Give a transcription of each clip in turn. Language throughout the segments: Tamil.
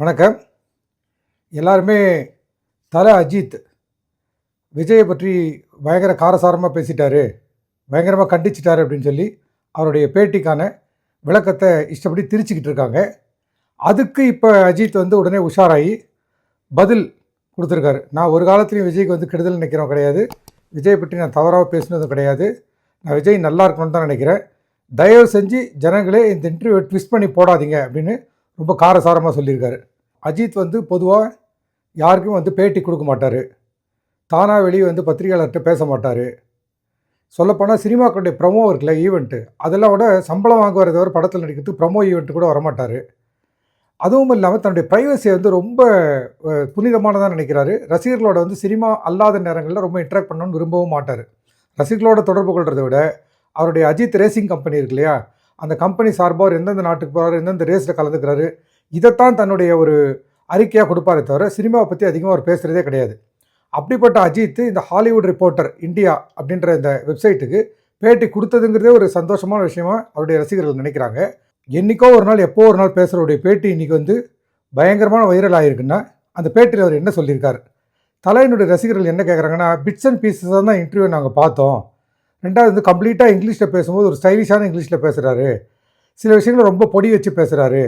வணக்கம். எல்லாருமே தல அஜித். விஜயை பற்றி பயங்கர காரசாரமாக பேசிட்டார். பயங்கரமாக கண்டிச்சிட்டாரு அப்படின்னு சொல்லி அவருடைய பேட்டிக்கான விளக்கத்தை இஷ்டப்படி திரிச்சுக்கிட்டு இருக்காங்க. அதுக்கு இப்போ அஜித் வந்து உடனே உஷாராகி பதில் கொடுத்துருக்காரு. நான் ஒரு காலத்துலேயும் விஜய்க்கு வந்து கெடுதல் நினைக்கிறோம் கிடையாது. விஜய் பற்றி நான் தவறாக பேசினதும் கிடையாது. நான் விஜய் நல்லா இருக்கணும்னு தான் நினைக்கிறேன். தயவு செஞ்சு ஜனங்களே இந்த இன்டர்வியூ ட்விஸ்ட் பண்ணி போடாதீங்க அப்படின்னு ரொம்ப காரசாரமாக சொல்லியிருக்காரு. அஜித் வந்து பொதுவாக யாருக்கும் வந்து பேட்டி கொடுக்க மாட்டார். தானாக வெளியே வந்து பத்திரிகையாளர்கிட்ட பேச மாட்டார். சொல்லப்போனால் சினிமாக்களுடைய ப்ரமோ இருக்குல்ல ஈவெண்ட்டு அதெல்லாம் விட சம்பளம் வாங்குவதை தவிர படத்தில் நடிக்கிறதுக்கு ப்ரமோ ஈவெண்ட்டு கூட வரமாட்டார். அதுவும் இல்லாமல் தன்னுடைய ப்ரைவசியை வந்து ரொம்ப புனிதமானதாக நினைக்கிறாரு. ரசிகர்களோட வந்து சினிமா அல்லாத நேரங்களில் ரொம்ப இன்ட்ராக்ட் பண்ணணும்னு விரும்பவும் மாட்டார். ரசிகர்களோட தொடர்பு கொள்றதை விட அவருடைய அஜித் ரேசிங் கம்பெனி இருக்கு இல்லையா அந்த கம்பெனி சார்பாக அவர் எந்தெந்த நாட்டுக்கு போகிறாரு எந்தெந்த ரேஸில் கலந்துக்கிறாரு இதைத்தான் தன்னுடைய ஒரு அறிக்கையாக கொடுப்பாரே தவிர சினிமாவை பற்றி அதிகமாக அவர் பேசுகிறதே கிடையாது. அப்படிப்பட்ட அஜித் இந்த ஹாலிவுட் ரிப்போர்ட்டர் இந்தியா அப்படின்ற இந்த வெப்சைட்டுக்கு பேட்டி கொடுத்ததுங்கிறதே ஒரு சந்தோஷமான விஷயமா அவருடைய ரசிகர்கள் நினைக்கிறாங்க. என்னைக்கோ ஒரு நாள் எப்போ ஒரு நாள் பேசுகிறவருடைய பேட்டி இன்னைக்கு வந்து பயங்கரமான வைரல் ஆகிருக்குன்னா அந்த பேட்டியில் அவர் என்ன சொல்லியிருக்கார்? தலைவனுடைய ரசிகர்கள் என்ன கேட்குறாங்கன்னா பிட்ஸ் அண்ட் பீசஸ் தான் இன்டர்வியூ நாங்கள் பார்த்தோம். ரெண்டாவது வந்து கம்ப்ளீட்டாக இங்கிலீஷில் பேசும்போது ஒரு ஸ்டைலிஷான இங்கிலீஷில் பேசுகிறாரு சில விஷயங்களை ரொம்ப பொடி வச்சு பேசுகிறாரு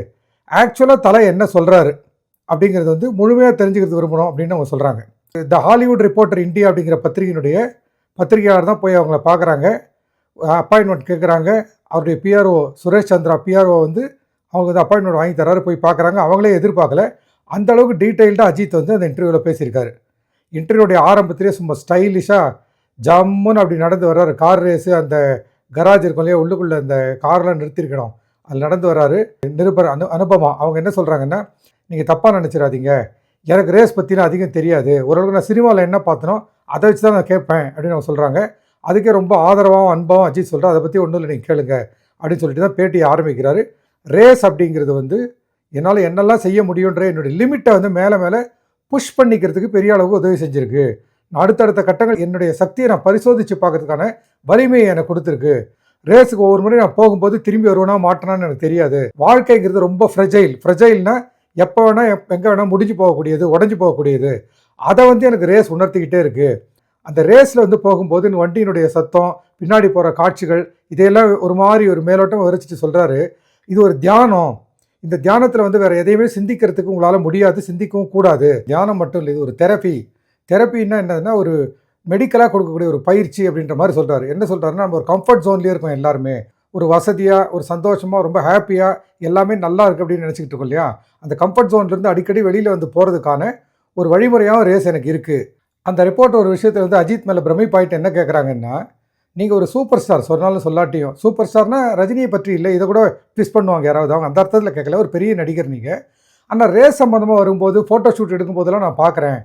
ஆக்சுவலாக தலை என்ன சொல்கிறாரு அப்படிங்கிறது வந்து முழுமையாக தெரிஞ்சுக்கிறது விரும்பணும் அப்படின்னு அவங்க சொல்கிறாங்க த ஹாலிவுட் ரிப்போர்ட்டர் இந்தியா அப்படிங்கிற பத்திரிகையினுடைய பத்திரிகையாளர் தான் போய் அவங்கள பார்க்குறாங்க. அப்பாயின்மெண்ட் கேட்குறாங்க அவருடைய பிஆர்ஓ சுரேஷ் சந்திரா பிஆர்ஓ வந்து அவங்க வந்து அப்பாயின்மெண்ட் வாங்கி தராரு போய் பார்க்குறாங்க. அவங்களே எதிர்பார்க்கல. அந்த அளவுக்கு டீட்டெயில்டாக அஜித் வந்து அந்த இன்டர்வியூவில் பேசியிருக்காரு. இன்டர்வியூடைய ஆரம்பத்திலே சும்மா ஸ்டைலிஷாக ஜம்முன்னு அப்படி நடந்து வர்றாரு. கார் ரேஸு அந்த கராஜ் இருக்கும் இல்லையா? உள்ளுக்குள்ளே அந்த கார்லாம் நிறுத்திருக்கணும். அதில் நடந்து வர்றாரு. நிருபர் அனு அனுபமா அவங்க என்ன சொல்கிறாங்கன்னா நீங்கள் தப்பாக நினச்சிடாதீங்க. எனக்கு ரேஸ் பற்றிலாம் அதிகம் தெரியாது. ஓரளவுக்கு நான் சினிமாவில் என்ன பார்த்தனோ அதை வச்சு தான் நான் கேட்பேன். அப்படின்னு அவங்க சொல்கிறாங்க அதுக்கே ரொம்ப ஆதரவாகவும் அன்பாகவும் அஜித் சொல்கிறேன் அதை பற்றி ஒன்றும் இல்லை நீங்கள் கேளுங்க. அப்படின்னு சொல்லிட்டு தான் பேட்டியை ஆரம்பிக்கிறாரு. ரேஸ் அப்படிங்கிறது வந்து என்னால் என்னெல்லாம் செய்ய முடியுன்ற என்னுடைய லிமிட்டை வந்து மேலே மேலே புஷ் பண்ணிக்கிறதுக்கு பெரிய அளவுக்கு உதவி செஞ்சுருக்கு. அடுத்தடுத்த கட்டங்கள் என்னுடைய சக்தியை நான் பரிசோதித்து பார்க்கறதுக்கான வலிமையை எனக்கு கொடுத்துருக்கு. ரேஸுக்கு ஒவ்வொரு முறை நான் போகும்போது திரும்பி வருவேனா மாட்டேனான்னு எனக்கு தெரியாது. வாழ்க்கைங்கிறது ரொம்ப ஃப்ரெஜைல் ஃப்ரெஜைல்னா எப்போ வேணால் எங்கே வேணால் முடிஞ்சு போகக்கூடியது உடஞ்சி போகக்கூடியது. அதை வந்து எனக்கு ரேஸ் உணர்த்திக்கிட்டே இருக்குது அந்த ரேஸில் வந்து போகும்போது வண்டியினுடைய சத்தம் பின்னாடி போகிற காட்சிகள் இதையெல்லாம் ஒரு மாதிரி ஒரு மேலோட்டம் விவரிச்சிட்டு சொல்கிறாரு இது ஒரு தியானம். இந்த தியானத்தில் வந்து வேறு எதையுமே சிந்திக்கிறதுக்கு உங்களால் முடியாது சிந்திக்கவும் கூடாது. தியானம் மட்டும் இல்லை இது ஒரு தெரப்பி தெரப்பின்னா என்னதுன்னா ஒரு மெடிக்கலாக கொடுக்கக்கூடிய ஒரு பயிற்சி அப்படின்ற மாதிரி சொல்கிறாரு என்ன சொல்கிறாருன்னா நம்ம ஒரு கம்ஃபர்ட் ஜோன்லேயே இருக்கோம் எல்லாருமே. ஒரு வசதியாக ஒரு சந்தோஷமாக ரொம்ப ஹாப்பியாக எல்லாமே நல்லா இருக்குது அப்படின்னு நினச்சிக்கிட்டு இருக்கோம் இல்லையா? அந்த கம்ஃபர்ட் ஜோன்லேருந்து அடிக்கடி வெளியில் வந்து போகிறதுக்கான ஒரு வழிமுறையாகவும் ரேஸ் எனக்கு இருக்குது அந்த ரிப்போர்ட் ஒரு விஷயத்தில் வந்து அஜித் மேலே பிரமிப்பாயிட்டு என்ன கேட்குறாங்கன்னா நீங்கள் ஒரு சூப்பர் ஸ்டார் சொன்னாலும் சொல்லாட்டியும். சூப்பர் ஸ்டார்னால் ரஜினியை பற்றி இல்லை இதை கூட ட்விஸ்ட் பண்ணுவாங்க யாராவது. அவங்க அந்த அர்த்தத்தில் கேட்கல ஒரு பெரிய நடிகர் நீங்கள் ஆனால் ரேஸ் சம்மந்தமாக வரும்போது ஃபோட்டோ ஷூட் எடுக்கும்போதெல்லாம் நான் பார்க்குறேன்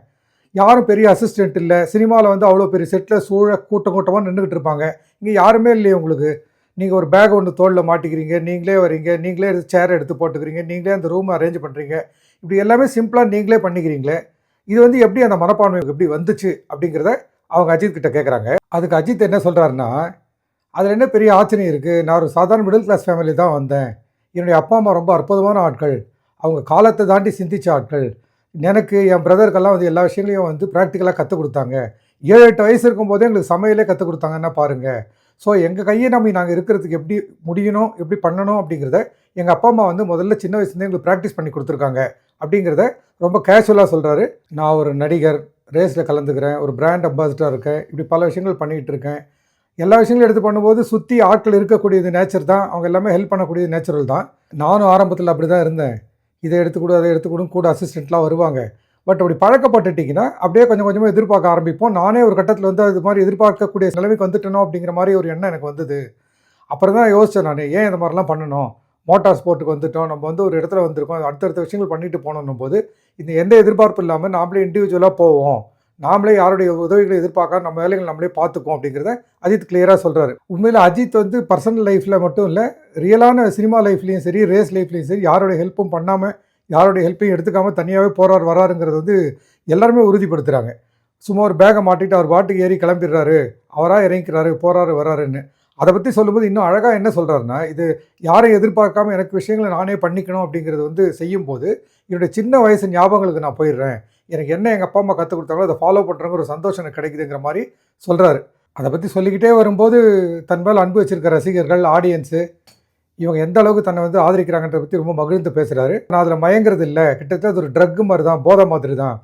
யாரும் பெரிய அசிஸ்டன்ட் இல்லை. சினிமாவில் வந்து அவ்வளோ பெரிய செட்டில் சூழ கூட்டம் கூட்டமாக நின்றுக்கிட்டு இருப்பாங்க. இங்கே யாருமே இல்லையே உங்களுக்கு. நீங்கள் ஒரு பேக் ஒன்று தோளில் மாட்டிக்கிறீங்க நீங்களே வரீங்க நீங்களே சேர் எடுத்து போட்டுக்கிறீங்க நீங்களே அந்த ரூம் அரேஞ்ச் பண்ணுறீங்க இப்படி எல்லாமே சிம்பிளாக நீங்களே பண்ணிக்கிறீங்களே. இது வந்து எப்படி அந்த மனப்பான்மை எப்படி வந்துச்சு அப்படிங்கிறத அவங்க அஜித் கிட்ட கேட்குறாங்க அதுக்கு அஜித் என்ன சொல்கிறாருன்னா அதில் என்ன பெரிய ஆச்சரியம் இருக்குது நான் ஒரு சாதாரண மிடில் கிளாஸ் ஃபேமிலி தான் வந்தேன். என்னுடைய அப்பா அம்மா ரொம்ப அற்புதமான ஆட்கள். அவங்க காலத்தை தாண்டி சிந்திச்ச ஆட்கள். எனக்கு என் பிரதருக்கெல்லாம் வந்து எல்லா விஷயங்களையும் வந்து ப்ராக்டிக்கலாக கற்றுக் கொடுத்தாங்க. ஏழு எட்டு வயசு இருக்கும்போதே எங்களுக்கு சமையலே கற்றுக் கொடுத்தாங்கன்னா பாருங்கள் ஸோ எங்கள் கையை நம்ம நாங்கள் இருக்கிறதுக்கு எப்படி முடியணும் எப்படி பண்ணணும் அப்படிங்கிறத எங்கள் அப்பா அம்மா வந்து முதல்ல சின்ன வயசுலேருந்து எங்களுக்கு ப்ராக்டிஸ் பண்ணி கொடுத்துருக்காங்க அப்படிங்கிறத ரொம்ப கேஷுவலாக சொல்கிறாரு நான் ஒரு நடிகர் ரேஸில் கலந்துக்கிறேன் ஒரு பிராண்ட் அம்பாசிடராக இருக்கேன் இப்படி பல விஷயங்கள் பண்ணிகிட்டு இருக்கேன். எல்லா விஷயங்களும் எடுத்து பண்ணும்போது சுற்றி ஆட்கள் இருக்கக்கூடியது நேச்சர் தான் அவங்க எல்லாமே ஹெல்ப் பண்ணக்கூடியது நேச்சுரல் தான். நானும் ஆரம்பத்தில் அப்படி தான் இருந்தேன். இதை எடுத்துக்கூட அதை எடுத்துக்கூடும் கூட அசிஸ்டண்ட்லாம் வருவாங்க. பட் அப்படி பழக்கப்பட்டுட்டிங்கன்னா அப்படியே கொஞ்சம் கொஞ்சமாக எதிர்பார்க்க ஆரம்பிப்போம். நானே ஒரு கட்டத்தில் வந்து அது மாதிரி எதிர்பார்க்கக்கூடிய நிலைமைக்கு வந்துட்டனோ அப்படிங்கிற மாதிரி ஒரு எண்ணம் எனக்கு வந்தது. அப்புறம் தான் யோசித்தேன் நான் ஏன் இந்த மாதிரிலாம் பண்ணணும்? மோட்டார் ஸ்போர்ட்டுக்கு வந்துட்டோம். நம்ம வந்து ஒரு இடத்துல வந்திருக்கோம். அடுத்தடுத்த விஷயங்கள் பண்ணிட்டு போகணும் போது இந்த எந்த எதிர்பார்ப்பு இல்லாமல் நாமளே இண்டிவிஜுவலாக போவோம். நாமளே யாருடைய உதவிகளை எதிர்பார்க்காம நம்ம வேலைகள் நம்மளே பார்த்துக்குவோம் அப்படிங்கிறத அஜித் கிளியராக சொல்கிறாரு உண்மையில் அஜித் வந்து பர்சனல் லைஃப்பில் மட்டும் இல்லை ரியலான சினிமா லைஃப்லேயும் சரி ரேஸ் லைஃப்லேயும் சரி யாருடைய ஹெல்ப்பும் பண்ணாமல் யாருடைய ஹெல்ப்பையும் எடுத்துக்காமல் தனியாகவே போகிறார் வராருங்கிறது வந்து எல்லாருமே உறுதிப்படுத்துகிறாங்க சும்மா ஒரு பேகை மாட்டிட்டு அவர் பாட்டுக்கு ஏறி கிளம்பிடுறாரு அவராக இறங்கிக்கிறாரு போகிறாரு வராருன்னு. அதை பற்றி சொல்லும்போது இன்னும் அழகாக என்ன சொல்கிறாருன்னா இது யாரையும் எதிர்பார்க்காம எனக்கு விஷயங்களை நானே பண்ணிக்கணும் அப்படிங்கிறது வந்து செய்யும்போது என்னுடைய சின்ன வயசு ஞாபகங்களுக்கு நான் போயிடுறேன். எனக்கு என்ன எங்கள் அப்பா அம்மா கற்றுக் கொடுத்தாங்களோ அதை ஃபாலோ பண்ணுறவங்க ஒரு சந்தோஷம் எனக்கு கிடைக்குதுங்கிற மாதிரி சொல்கிறாரு அதை பற்றி சொல்லிக்கிட்டே வரும்போது தன் மேல் அன்பு வச்சிருக்க ரசிகர்கள் ஆடியன்ஸு இவங்க எந்த அளவுக்கு தன்னை வந்து ஆதரிக்கிறாங்கன்றத பற்றி ரொம்ப மகிழ்ந்து பேசுகிறாரு நான் அதில் மயங்கிறது இல்லை. கிட்டத்தட்ட அது ஒரு ட்ரக் மாதிரி தான் போதை மாதிரி தான்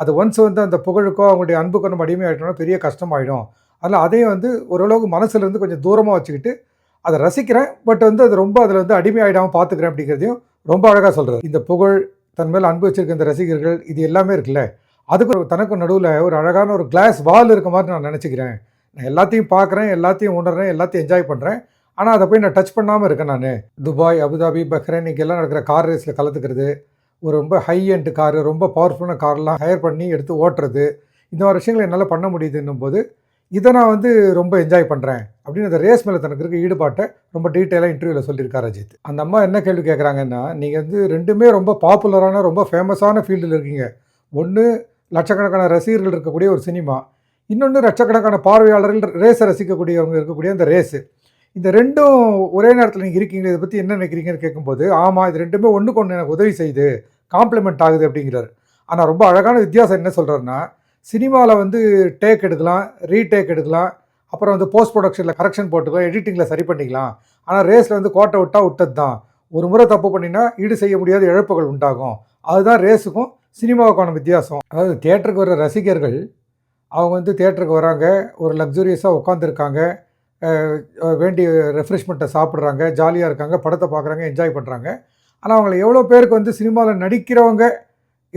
அது ஒன்ஸ் வந்து அந்த புகழுக்கோ அவங்களுடைய அன்புக்கோ நம்ம அடிமை ஆகிட்டோம்னா பெரிய கஷ்டமாயிடும். அதனால் அதையும் வந்து ஓரளவுக்கு மனசுலேருந்து கொஞ்சம் தூரமாக வச்சுக்கிட்டு அதை ரசிக்கிறேன். பட் வந்து அது ரொம்ப அதில் வந்து அடிமையாயிடாமல் பார்த்துக்கிறேன் அப்படிங்கிறதையும் ரொம்ப அழகாக சொல்கிறார் இந்த புகழ் தன் மேல் அன்பு வச்சிருக்க இந்த ரசிகர்கள் இது எல்லாமே இருக்குல்ல? அதுக்கு ஒரு தனக்கும் நடுவில் ஒரு அழகான ஒரு கிளாஸ் வால் இருக்க மாதிரி நான் நினச்சிக்கிறேன். நான் எல்லாத்தையும் பார்க்குறேன் எல்லாத்தையும் உணர்றேன் எல்லாத்தையும் என்ஜாய் பண்ணுறேன் ஆனால் அதை போய் நான் டச் பண்ணாமல் இருக்கேன் நான். துபாய் அபுதாபி பஹ்ரைன் இங்கெல்லாம் நடக்கிற கார் ரேஸில் கலந்துக்கிறது ஒரு ரொம்ப ஹை எண்டு காரு ரொம்ப பவர்ஃபுல்லான கார்லாம் ஹையர் பண்ணி எடுத்து ஓட்டுறது இந்த மாதிரி விஷயங்களை என்னால் பண்ண முடியுதுன்னும் போது இதை நான் வந்து ரொம்ப என்ஜாய் பண்ணுறேன் அப்படின்னு அந்த ரேஸ் மேலே தனக்கு இருக்க ஈடுபாட்டை ரொம்ப டீட்டெயிலாக இன்டர்வியூவில் சொல்லியிருக்காரு அஜித். அந்த அம்மா என்ன கேள்வி கேட்குறாங்கன்னா நீங்கள் வந்து ரெண்டுமே ரொம்ப பாப்புலரான ரொம்ப ஃபேமஸான ஃபீல்டில் இருக்கீங்க. ஒன்று லட்சக்கணக்கான ரசிகர்கள் இருக்கக்கூடிய ஒரு சினிமா இன்னொன்று லட்சக்கணக்கான பார்வையாளர்கள் ரேஸை ரசிக்கக்கூடியவங்க இருக்கக்கூடிய அந்த ரேஸு இந்த ரெண்டும் ஒரே நேரத்தில் நீங்கள் இருக்கீங்களே இதை பற்றி என்ன நினைக்கிறீங்கன்னு கேட்கும்போது ஆமாம் இது ரெண்டுமே ஒன்றுக்கு ஒன்று எனக்கு உதவி செய்யுது காம்ப்ளிமெண்ட் ஆகுது அப்படிங்கிறார். ஆனால் ரொம்ப அழகான வித்தியாசம் என்ன சொல்கிறாருன்னா சினிமாவில் வந்து டேக் எடுக்கலாம் ரீடேக் எடுக்கலாம். அப்புறம் வந்து போஸ்ட் ப்ரொடக்ஷனில் கரெக்ஷன் போட்டுக்கலாம் எடிட்டிங்கில் சரி பண்ணிக்கலாம். ஆனால் ரேஸில் வந்து கோட்டை விட்டால் விட்டது தான் ஒரு முறை தப்பு பண்ணினா ஈடு செய்ய முடியாத இழப்புகள் உண்டாகும். அதுதான் ரேஸுக்கும் சினிமாவுக்கான வித்தியாசம். அதாவது தேட்டருக்கு வர ரசிகர்கள் அவங்க வந்து தேட்டருக்கு வராங்க ஒரு லக்ஸூரியஸாக உட்காந்துருக்காங்க வேண்டிய ரெஃப்ரெஷ்மெண்ட்டை சாப்பிட்றாங்க ஜாலியாக இருக்காங்க படத்தை பார்க்குறாங்க என்ஜாய் பண்ணுறாங்க ஆனால் அவங்கள எவ்வளோ பேருக்கு வந்து சினிமாவில் நடிக்கிறவங்க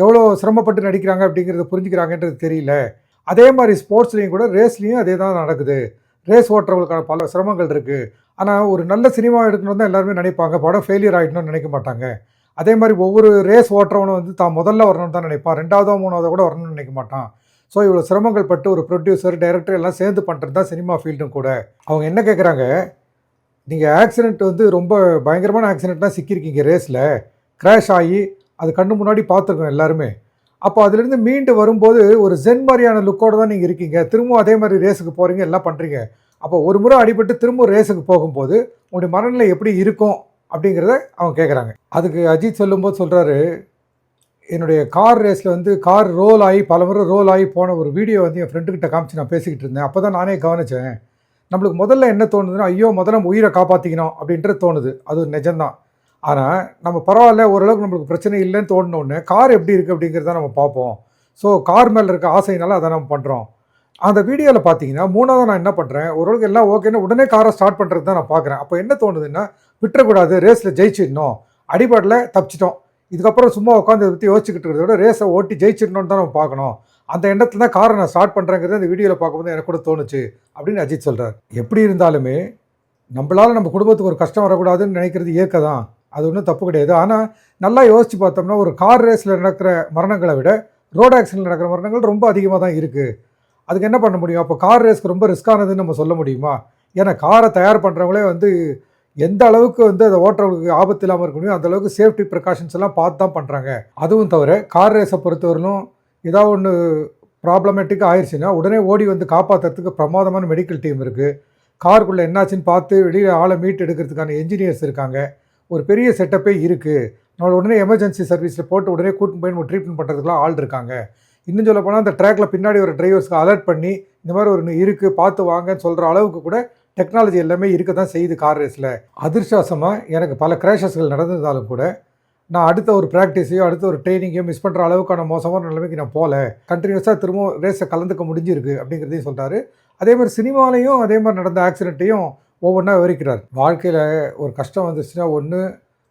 எவ்வளோ சிரமப்பட்டு நடிக்கிறாங்க அப்படிங்கிறத புரிஞ்சுக்கிறாங்கன்றது தெரியல. அதே மாதிரி ஸ்போர்ட்ஸ்லேயும் கூட ரேஸ்லேயும் அதே தான் நடக்குது. ரேஸ் ஓட்டுறவங்களுக்கான பல சிரமங்கள் இருக்குது ஆனால் ஒரு நல்ல சினிமா எடுக்கணும்னு தான் எல்லாருமே நினைப்பாங்க. படம் ஃபெயிலியர் ஆகிடணும்னு நினைக்க மாட்டாங்க. அதே மாதிரி ஒவ்வொரு ரேஸ் ஓட்டுறவனும் வந்து தான் முதல்ல வரணும்னு தான் நினைப்பான். ரெண்டாவதோ மூணாவதோ கூட வரணும்னு நினைக்க மாட்டான். ஸோ இவ்வளோ சிரமங்கள் பட்டு ஒரு ப்ரொடியூசர் டைரக்டர் எல்லாம் சேர்ந்து பண்ணுறது தான் சினிமா ஃபீல்டும் கூட. அவங்க என்ன கேட்குறாங்க நீங்கள் ஆக்சிடென்ட் வந்து ரொம்ப பயங்கரமான ஆக்சிடென்ட்லாம் சிக்கியிருக்கீங்க ரேஸில். க்ராஷ் ஆகி அது கண்ணு முன்னாடி பார்த்துருக்கோம் எல்லாருமே. அப்போ அதுலேருந்து மீண்டு வரும்போது ஒரு ஜென் மாதிரியான லுக்கோடு தான் நீங்கள் இருக்கீங்க. திரும்பவும் அதே மாதிரி ரேஸுக்கு போகிறீங்க எல்லாம் பண்ணுறீங்க அப்போ ஒரு முறை அடிபட்டு திரும்ப ரேஸுக்கு போகும்போது உங்களுடைய மனநிலை எப்படி இருக்கும் அப்படிங்கிறத அவங்க கேட்குறாங்க அதுக்கு அஜித் சொல்லும்போது சொல்கிறாரு என்னுடைய கார் ரேஸில் வந்து கார் ரோல் ஆகி பல முறை ரோல் ஆகி போன ஒரு வீடியோ வந்து என் ஃப்ரெண்டுக்கிட்ட காமிச்சு நான் பேசிக்கிட்டு இருந்தேன். அப்போ தான் நானே கவனித்தேன் நம்மளுக்கு முதல்ல என்ன தோணுதுன்னா ஐயோ முதல்ல நம்ம உயிரை காப்பாற்றிக்கணும் அப்படின்றது தோணுது. அது ஒரு நிஜம்தான். ஆனால் நம்ம பரவாயில்ல ஓரளவுக்கு நம்மளுக்கு பிரச்சனை இல்லைன்னு தோணுனோடனே கார் எப்படி இருக்குது அப்படிங்கிறத நம்ம பார்ப்போம். ஸோ கார் மேலே இருக்க ஆசைனால அதை நம்ம பண்ணுறோம் அந்த வீடியோவில் பார்த்தீங்கன்னா மூணாவது நான் என்ன பண்ணுறேன் ஓரளவுக்கு எல்லாம் ஓகேன்னு உடனே காரை ஸ்டார்ட் பண்ணுறது தான் நான் பார்க்குறேன். அப்போ என்ன தோணுதுன்னா விட்டுறக்கூடாது ரேஸில் ஜெயிச்சிடணும். அடிபாட்டில் தப்பிச்சிட்டோம். இதுக்கப்புறம் சும்மா உட்காந்து இதை பற்றி யோசிச்சுக்கிட்டு இருக்கிறத விட ரேஸை ஓட்டி ஜெயிச்சிடணும்னு தான் நம்ம பார்க்கணும். அந்த எண்ணத்தில் தான் காரை நான் ஸ்டார்ட் பண்ணுறேங்கிறது அந்த வீடியோவில் பார்க்கும்போது எனக்கு கூட தோணுச்சு அப்படின்னு அஜித் சொல்கிறார் எப்படி இருந்தாலுமே நம்மளால் நம்ம குடும்பத்துக்கு ஒரு கஷ்டம் வரக்கூடாதுன்னு நினைக்கிறது இயற்கை தான் அது ஒன்றும் தப்பு கிடையாது. ஆனால் நல்லா யோசித்து பார்த்தோம்னா ஒரு கார் ரேஸில் நடக்கிற மரணங்களை விட ரோட் ஆக்சிடென்ட் நடக்கிற மரணங்கள் ரொம்ப அதிகமாக தான் இருக்குது அதுக்கு என்ன பண்ண முடியும்? அப்போ கார் ரேஸ்க்கு ரொம்ப ரிஸ்க்கானதுன்னு நம்ம சொல்ல முடியுமா? ஏன்னா காரை தயார் பண்ணுறவங்களே வந்து எந்த அளவுக்கு வந்து அதை ஓட்டுறவங்களுக்கு ஆபத்து இல்லாமல் இருக்க முடியும் அந்த அளவுக்கு சேஃப்டி ப்ரிகாஷன்ஸ் எல்லாம் பார்த்து தான் பண்ணுறாங்க அதுவும் தவிர கார் ரேஸை பொறுத்தவரையிலும் ஏதாவது ஒன்று ப்ராப்ளமேட்டிக்காக ஆயிடுச்சுன்னா உடனே ஓடி வந்து காப்பாற்றுறதுக்கு பிரமாதமான மெடிக்கல் டீம் இருக்குது காருக்குள்ளே என்னாச்சுன்னு பார்த்து வெளியே ஆளை மீட் எடுக்கிறதுக்கான என்ஜினியர்ஸ் இருக்காங்க. ஒரு பெரிய செட்டப்பே இருக்குது நம்மளை உடனே எமர்ஜென்சி சர்வீஸில் போட்டு உடனே கூட்டின்னு போய் நம்ம ட்ரீட்மெண்ட் பண்ணுறதுக்குலாம் ஆள் இருக்காங்க. இன்னும் சொல்ல போனால் அந்த ட்ராக்ல பின்னாடி ஒரு டிரைவர்ஸ்க்கு அலர்ட் பண்ணி இந்த மாதிரி ஒரு இருக்குது பார்த்து வாங்கன்னு சொல்கிற அளவுக்கு கூட டெக்னாலஜி எல்லாமே இருக்க தான் செய்யுது கார் ரேஸில் அதிர்ஷ்டவசமாக எனக்கு பல கிராஷஸ்கள் நடந்திருந்தாலும் கூட நான் அடுத்த ஒரு ப்ராக்டிஸையோ அடுத்த ஒரு ட்ரைனிங்கையோ மிஸ் பண்ணுற அளவுக்கான மோசமான நிலைமைக்கு நான் போகல. கண்டினியூஸாக திரும்ப ரேஸை கலந்துக்க முடிஞ்சிருக்கு அப்படிங்கிறதையும் சொல்கிறாரு அதே மாதிரி சினிமாலையும் அதே மாதிரி நடந்த ஆக்சிடெண்ட்டையும் ஒவ்வொன்றா விவரிக்கிறார். வாழ்க்கையில் ஒரு கஷ்டம் வந்துச்சுன்னா ஒன்று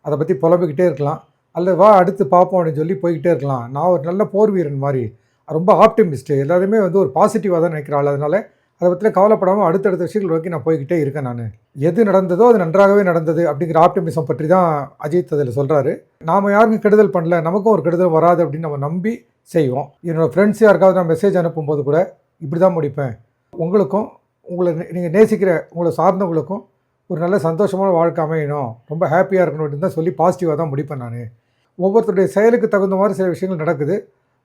அதை பற்றி புலம்பிக்கிட்டே இருக்கலாம். அல்லது வா அடுத்து பார்ப்போம் அப்படின்னு சொல்லி போய்கிட்டே இருக்கலாம். நான் ஒரு நல்ல போர் வீரன் மாதிரி ரொம்ப ஆப்டிமிஸ்ட்டு எல்லாருமே வந்து ஒரு பாசிட்டிவாக தான் நினைக்கிறாள் அதனால் அதை பற்றி கவலைப்படாமல் அடுத்தடுத்த விஷயங்கள் நோக்கி நான் போய்கிட்டே இருக்கேன் நான். எது நடந்ததோ அது நன்றாகவே நடந்தது அப்படிங்கிற ஆப்டிமிசம் பற்றி தான் அஜித் அதில் சொல்கிறாரு நாம் யாருக்கும் கெடுதல் பண்ணல. நமக்கும் ஒரு கெடுதல் வராது அப்படின்னு நம்ம நம்பி செய்வோம். என்னோடய ஃப்ரெண்ட்ஸ் யாருக்காவது நான் மெசேஜ் அனுப்பும்போது கூட இப்படி தான் முடிப்பேன். உங்களுக்கும் உங்களை நீங்கள் நேசிக்கிற உங்களை சார்ந்தவங்களுக்கும் ஒரு நல்ல சந்தோஷமான வாழ்க்கை அமையணும். ரொம்ப ஹாப்பியாக இருக்கணும் அப்படின்னு தான் சொல்லி பாசிட்டிவாக தான் முடிப்பேன் நான். ஒவ்வொருத்தருடைய செயலுக்கு தகுந்த மாதிரி சில விஷயங்கள் நடக்குது.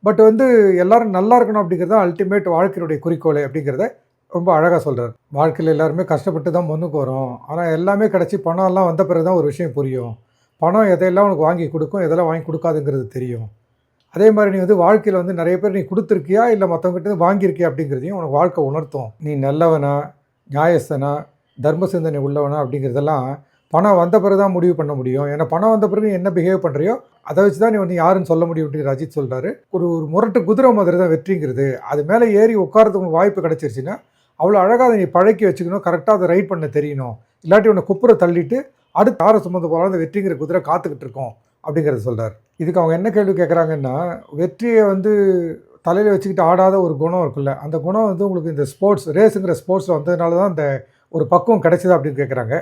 பட் வந்து எல்லாரும் நல்லா இருக்கணும் அப்படிங்கிறது தான் அல்டிமேட் வாழ்க்கையினுடைய குறிக்கோள் அப்படிங்கிறத ரொம்ப அழகாக சொல்கிறார் வாழ்க்கையில் எல்லாருமே கஷ்டப்பட்டு தான் முன்னுக்கு வரோம். ஆனால் எல்லாமே கிடச்சி பணம்லாம் வந்த பிறகு தான் ஒரு விஷயம் புரியும். பணம் எதையெல்லாம் உனக்கு வாங்கி கொடுக்கும் எதெல்லாம் வாங்கி கொடுக்காதுங்கிறது தெரியும். அதே மாதிரி நீ வந்து வாழ்க்கையில் வந்து நிறைய பேர் நீ கொடுத்துருக்கியா? இல்லை மற்றவங்ககிட்ட வாங்கியிருக்கியா? அப்படிங்கிறதையும் உனக்கு வாழ்க்கை உணர்த்தும். நீ நல்லவனா நியாயஸ்தனா தர்ம சிந்தனை உள்ளவனா அப்படிங்கிறதெல்லாம் பணம் வந்த பிறகு தான் முடிவு பண்ண முடியும். ஏன்னா பணம் வந்த பிறகு நீ என்ன பிஹேவ் பண்ணுறியோ அதை வச்சு தான் நீ வந்து யாருன்னு சொல்ல முடியும் அப்படின்னு ரஜித் சொல்கிறாரு ஒரு ஒரு முரட்டு குதிரை மாதிரி தான் வெற்றிங்கிறது. அது மேலே ஏறி உட்காரத்துக்கு வாய்ப்பு கிடச்சிருச்சுன்னா அவ்வளோ அழகாக அதை நீ பழக்கி வச்சுக்கணும். கரெக்டாக அதை ரைட் பண்ண தெரியணும். இல்லாட்டி உன்னை குப்புற தள்ளிட்டு அடுத்து ஆற சுமந்து போகலாம் அந்த வெற்றிங்கிற குதிரை காத்துக்கிட்டு இருக்கோம். அப்படிங்கிறத சொல்கிறார் இதுக்கு அவங்க என்ன கேள்வி கேட்குறாங்கன்னா வெற்றியை வந்து தலையில் வச்சுக்கிட்டு ஆடாத ஒரு குணம் இருக்குல்ல அந்த குணம் வந்து உங்களுக்கு இந்த ஸ்போர்ட்ஸ் ரேஸுங்கிற ஸ்போர்ட்ஸில் வந்ததுனால தான் அந்த ஒரு பக்குவம் கிடைச்சதா அப்படின்னு கேட்குறாங்க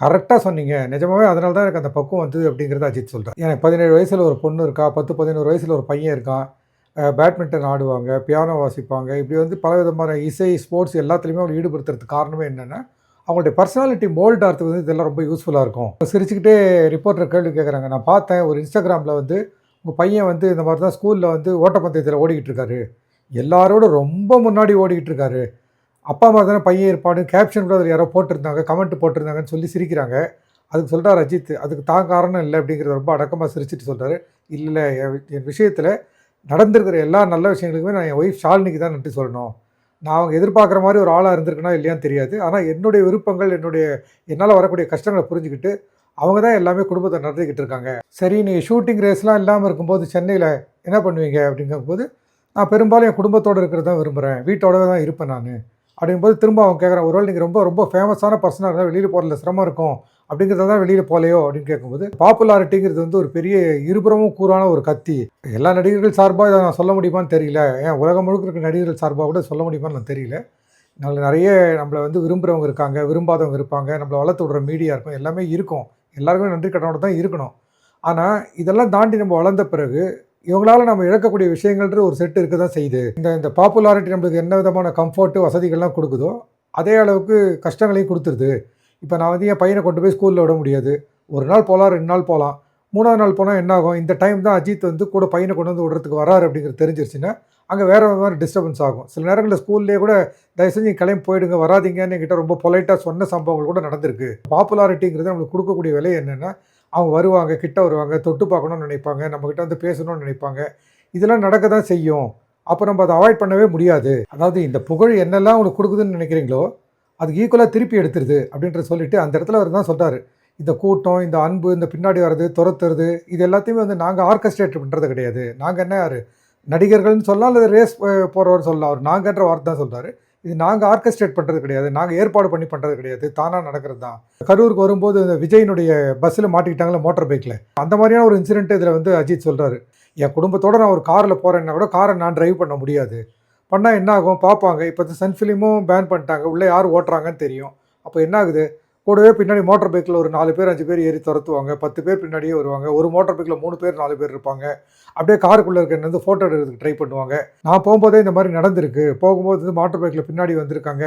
கரெக்டாக சொன்னீங்க. நிஜமாவே அதனால தான் எனக்கு அந்த பக்குவம் வந்தது அப்படிங்கிறத அஜித் சொல்கிறேன் எனக்கு பதினேழு வயசில் ஒரு பொண்ணு இருக்கா பத்து பதினோரு வயசில் ஒரு பையன் இருக்கான். பேட்மிண்டன் ஆடுவாங்க பியானோ வாசிப்பாங்க. இப்படி வந்து பல விதமான இசை ஸ்போர்ட்ஸ் எல்லாத்துலேயுமே அவங்க ஈடுபடுத்துறதுக்கு காரணமே என்னென்னா அவங்களுடைய பர்சனாலிட்டி மோல்ட் ஆகிறதுக்கு வந்து இதெல்லாம் ரொம்ப யூஸ்ஃபுல்லாக இருக்கும். சிரிச்சுக்கிட்டே ரிப்போர்ட்டர் கேள்வி கேட்குறாங்க நான் பார்த்தேன் ஒரு இன்ஸ்டாகிராமில் வந்து உங்கள் பையன் வந்து இந்த மாதிரி தான் ஸ்கூலில் வந்து ஓட்டப்பந்தயத்தில் ஓடிக்கிட்டு இருக்காரு. எல்லாரோட ரொம்ப முன்னாடி ஓடிக்கிட்டு இருக்காரு. அப்பா அம்மா தானே பையன் இருப்பான்னு கேப்ஷன் கூட அதில் யாரோ போட்டிருந்தாங்க கமெண்ட் போட்டிருந்தாங்கன்னு சொல்லி சிரிக்கிறாங்க. அதுக்கு சொல்கிறார் அஜித் அதுக்கு தான் காரணம் இல்லை அப்படிங்கிறத ரொம்ப அடக்கமாக சிரிச்சிட்டு சொல்கிறாரு இல்லை என் என் விஷயத்தில் நடந்திருக்கிற எல்லா நல்ல விஷயங்களுக்குமே நான் என் ஒய்ஃப் ஷாலினிக்கு தான் நன்றி சொல்லணும். நான் அவங்க எதிர்பார்க்குற மாதிரி ஒரு ஆளாக இருந்திருக்கனா இல்லையான்னு தெரியாது. ஆனால் என்னுடைய விருப்பங்கள் என்னுடைய என்னால் வரக்கூடிய கஷ்டங்களை புரிஞ்சுக்கிட்டு அவங்க தான் எல்லாமே குடும்பத்தை நடத்திக்கிட்டு இருக்காங்க. சரி நீ ஷூட்டிங் ரேஸ்லாம் இல்லாமல் இருக்கும்போது சென்னையில் என்ன பண்ணுவீங்க? அப்படிங்கும்போது நான் பெரும்பாலும் என் குடும்பத்தோடு இருக்கிறது தான் விரும்புகிறேன் வீட்டோடவே தான் இருப்பேன் நான். அப்படிங்கும்போது திரும்ப அவங்க கேட்குறேன் ஒருவேளை நீங்கள் ரொம்ப ரொம்ப ஃபேமஸான பர்சனாக இருந்தால் வெளியில் போகிறதுல சிரமம் இருக்கும். அப்படிங்கிறத தான் வெளியில் போலையோ அப்படின்னு கேட்கும்போது பாப்புலாரிட்டிங்கிறது வந்து ஒரு பெரிய இருபுறமும் கூறான ஒரு கத்தி. எல்லா நடிகர்கள் சார்பாக இதை நான் சொல்ல முடியுமான்னு தெரியல. ஏன் உலகம் முழுக்க இருக்க நடிகர்கள் சார்பாக கூட சொல்ல முடியுமான்னு நான் தெரியல. நம்மள நிறைய நம்மளை வந்து விரும்புகிறவங்க இருக்காங்க விரும்பாதவங்க இருப்பாங்க நம்மளை வளர்த்து விடுற மீடியா இருக்கும் எல்லாமே இருக்கும். எல்லாருக்குமே நன்றி கடனோட தான் இருக்கணும். ஆனால் இதெல்லாம் தாண்டி நம்ம வளர்ந்த பிறகு இவங்களால் நம்ம இழக்கக்கூடிய விஷயங்கள்ன்ற ஒரு செட்டு இருக்க தான் செய்யுது. இந்த இந்த பாப்புலாரிட்டி நம்மளுக்கு என்ன விதமான கம்ஃபர்ட்டு வசதிகள்லாம் கொடுக்குதோ அதே அளவுக்கு கஷ்டங்களையும் கொடுத்துருது. இப்போ நான் வந்து என் பையனை கொண்டு போய் ஸ்கூலில் விட முடியாது. ஒரு நாள் போகலாம் ரெண்டு நாள் போகலாம். மூணாவது நாள் போனால் என்ன ஆகும்? இந்த டைம் தான் அஜித் வந்து கூட பையனை கொண்டு வந்து விடுறதுக்கு வராரு அப்படிங்கிறது தெரிஞ்சிருச்சுன்னா அங்கே வேறு மாதிரி டிஸ்டர்பன்ஸ் ஆகும். சில நேரங்களில் ஸ்கூல்லேயே கூட தயவு செஞ்சு கிளம்பி போயிடுங்க வராதீங்கன்னு என்கிட்ட ரொம்ப பொலைட்டாக சொன்ன சம்பவங்கள் கூட நடந்திருக்கு. பாப்புலாரிட்டிங்கிறது நம்மளுக்கு கொடுக்கக்கூடிய விலை என்னென்னா அவங்க வருவாங்க கிட்ட வருவாங்க தொட்டு பார்க்கணும்னு நினைப்பாங்க நம்மக்கிட்ட வந்து பேசணும்னு நினைப்பாங்க. இதெல்லாம் நடக்க தான் செய்யும். அப்போ நம்ம அதை அவாய்ட் பண்ணவே முடியாது. அதாவது இந்த புகழ் என்னெல்லாம் உங்களுக்கு கொடுக்குதுன்னு நினைக்கிறீங்களோ அதுக்கு ஈக்குவலாக திருப்பி எடுத்துருது அப்படின்ற சொல்லிட்டு அந்த இடத்துல அவர் தான் சொல்கிறாரு இந்த கூட்டம் இந்த அன்பு இந்த பின்னாடி வர்றது துரத்துறது இது எல்லாத்தையுமே வந்து நாங்கள் ஆர்கஸ்ட்ரேட் பண்ணுறது கிடையாது. நாங்கள் என்ன யார்? நடிகர்கள்னு சொல்லலாம் அல்லது ரேஸ் போகிறவர் சொல்லலாம் அவர். நாங்கன்ற வார்த்தை தான் சொல்கிறாரு இது நாங்கள் ஆர்கஸ்ட்ரேட் பண்ணுறது கிடையாது. நாங்கள் ஏற்பாடு பண்ணி பண்ணுறது கிடையாது. தானாக நடக்கிறது தான். கரூருக்கு வரும்போது இந்த விஜயினுடைய பஸ்ஸில் மாட்டிக்கிட்டாங்களே மோட்டர் பைக்கில் அந்த மாதிரியான ஒரு இன்சிடென்ட் இதில் வந்து அஜித் சொல்கிறாரு என் குடும்பத்தோடு நான் ஒரு காரில் போகிறேன்னா கூட காரை நான் டிரைவ் பண்ண முடியாது. பண்ணால் என்ன ஆகும் பார்ப்பாங்க. இப்போ இந்த சன் ஃபிலிமும் பேன் பண்ணிட்டாங்க. உள்ளே யார் ஓட்டுறாங்கன்னு தெரியும். அப்போ என்ன ஆகுது கூடவே பின்னாடி மோட்டர் பைக்கில் ஒரு நாலு பேர் அஞ்சு பேர் ஏறி துரத்துவாங்க. பத்து பேர் பின்னாடியே வருவாங்க. ஒரு மோட்டர் பைக்கில் மூணு பேர் நாலு பேர் இருப்பாங்க. அப்படியே காருக்குள்ளே இருக்க வந்து ஃபோட்டோ எடுக்கிறதுக்கு ட்ரை பண்ணுவாங்க. நான் போகும்போதே இந்த மாதிரி நடந்திருக்கு. போகும்போது வந்து மோட்டர் பைக்கில் பின்னாடி வந்திருக்காங்க.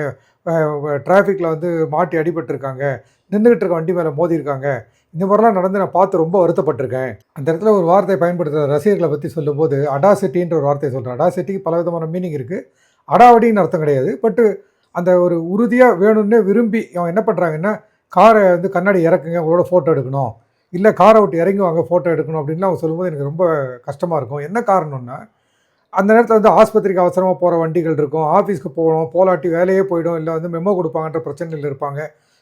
டிராஃபிக்கில் வந்து மாட்டி அடிபட்டிருக்காங்க. நின்றுக்கிட்டு இருக்க வண்டி மேலே மோதிருக்காங்க இந்த மாதிரிலாம் நடந்து நான் பார்த்து ரொம்ப வருத்தப்பட்டிருக்கேன். அந்த இடத்துல ஒரு வார்த்தையை பயன்படுத்துகிற ரசிகர்களை பற்றி சொல்லும்போது அடாசிட்டின்ற ஒரு வார்த்தையை சொல்கிறேன் அடாசிட்டிக்கு பல விதமான மீனிங் இருக்குது அடாவடின்னு அர்த்தம் கிடையாது. பட்டு அந்த ஒரு உறுதியாக வேணும்னே விரும்பி அவன் என்ன பண்ணுறாங்கன்னா காரை வந்து கண்ணாடி இறக்குங்க உங்களோட ஃபோட்டோ எடுக்கணும். இல்லை காரை விட்டு இறங்கி வாங்க ஃபோட்டோ எடுக்கணும் அப்படின்லாம் அவங்க சொல்லும்போது எனக்கு ரொம்ப கஷ்டமாக இருக்கும். என்ன காரணம்னா அந்த நேரத்தில் வந்து ஆஸ்பத்திரிக்கு அவசரமாக போகிற வண்டிகள் இருக்கும். ஆஃபீஸ்க்கு போகணும் போலாட்டி வேலையே போயிடும். இல்லை வந்து மெமோ கொடுப்பாங்கன்ற பிரச்சனையில் இருப்பாங்க.